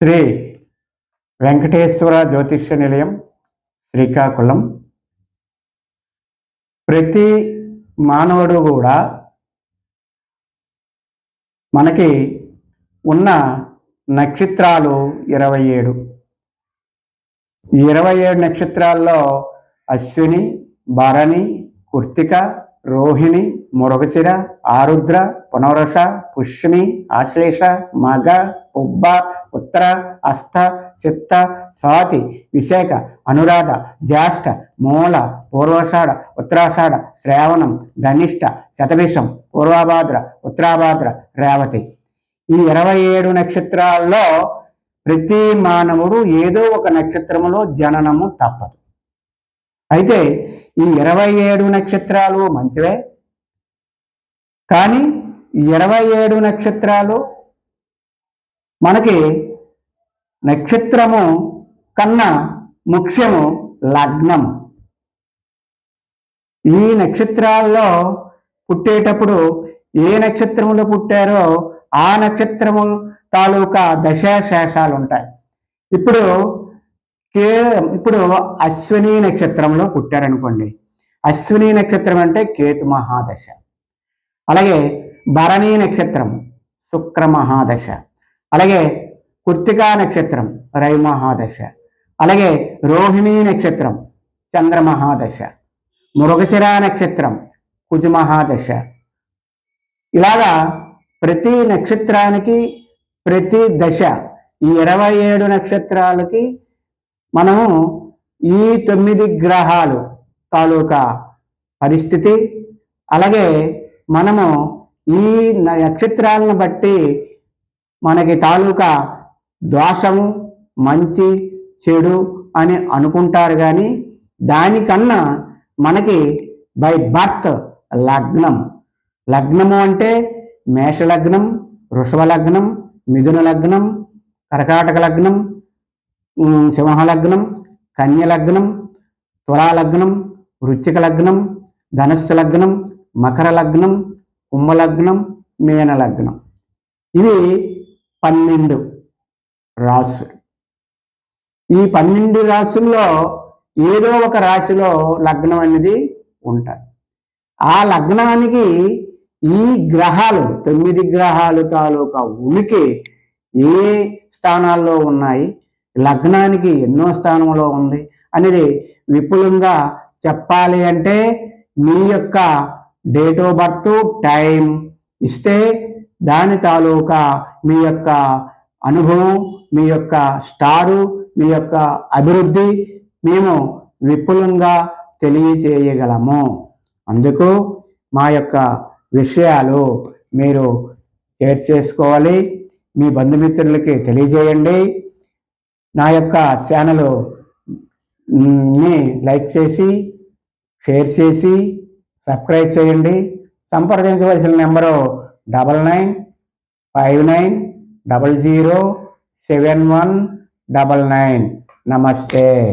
శ్రీ వెంకటేశ్వర జ్యోతిష్య నిలయం శ్రీకాకుళం. ప్రతి మానవుడు కూడా మనకి ఉన్న నక్షత్రాలు ఇరవై ఏడు. ఇరవై ఏడు నక్షత్రాల్లో అశ్విని భరణి కుర్తిక రోహిణి మురగశిర ఆరుద్ర పునరుష పుష్మి ఆశ్లేష మగ పుబ్బ ఉత్తర అస్త చిత్త స్వాతి విశాఖ అనురాధ జ్యేష్ఠ మూల పూర్వాషాఢ ఉత్తరాషాఢ శ్రావణం ధనిష్ట శతభిషం పూర్వభాద్ర ఉత్తరాభాద్ర రేవతి. ఈ ఇరవై ఏడు నక్షత్రాల్లో ప్రతి మానవుడు ఏదో ఒక నక్షత్రములో జననము తప్పదు. అయితే ఈ ఇరవై ఏడు నక్షత్రాలు మంచివే? కానీ ఇరవై ఏడు నక్షత్రాలు మనకి నక్షత్రము కన్నా ముఖ్యము లగ్నం. ఈ నక్షత్రాల్లో పుట్టేటప్పుడు ఏ నక్షత్రములో పుట్టారో ఆ నక్షత్రము తాలూకా దశాశేషాలు ఉంటాయి ఇప్పుడు కే ఇప్పుడు అశ్విని నక్షత్రంలో పుట్టారనుకోండి. అశ్విని నక్షత్రం అంటే కేతు మహాదశ. అలాగే భరణీ నక్షత్రం శుక్ర మహాదశ. అలాగే కుర్తికా నక్షత్రం రైమహాదశ అలాగే రోహిణీ నక్షత్రం చంద్రమహాదశ మృగశిర నక్షత్రం కుజమహాదశ ఇలాగా ప్రతి నక్షత్రానికి ప్రతి దశ ఈ ఇరవై ఏడు నక్షత్రాలకి మనము ఈ తొమ్మిది గ్రహాలు తాలూకా పరిస్థితి. అలాగే మనము ఈ నక్షత్రాలను బట్టి మనకి తాలూకా దోషము మంచి చెడు అని అనుకుంటారు కానీ దానికన్నా మనకి బై బర్త్ లగ్నం. లగ్నము అంటే మేషలగ్నం వృషభ లగ్నం మిథున లగ్నం కర్కాటక లగ్నం సింహ లగ్నం కన్య లగ్నం తులాలగ్నం వృచ్చిక లగ్నం ధనస్సు లగ్నం మకర లగ్నం కుంభలగ్నం మీన లగ్నం ఇవి పన్నెండు రాసులు ఈ పన్నెండు రాసుల్లో ఏదో ఒక రాశిలో లగ్నం అనేది ఉంటుంది ఆ లగ్నానికి ఈ గ్రహాలు తొమ్మిది గ్రహాలు తాలూకా ఉనికి ఏ స్థానాల్లో ఉన్నాయి లగ్నానికి ఎన్నో స్థానంలో ఉంది అనేది విపులంగా చెప్పాలి అంటే మీ యొక్క డేట్ ఆఫ్ బర్త్ టైం ఇస్తే దాని తాలూకా మీ యొక్క అనుభవం మీ యొక్క స్టారు మీ యొక్క అభివృద్ధి మేము విపులంగా తెలియచేయగలము. అందుకు మా యొక్క విషయాలు మీరు షేర్ చేసుకోవాలి. మీ బంధుమిత్రులకి తెలియజేయండి. నా యొక్క ఛానల్ని లైక్ చేసి షేర్ చేసి సబ్స్క్రైబ్ చేయండి. సంప్రదించవలసిన number double nine five nine double zero seven one double nine. నమస్తే.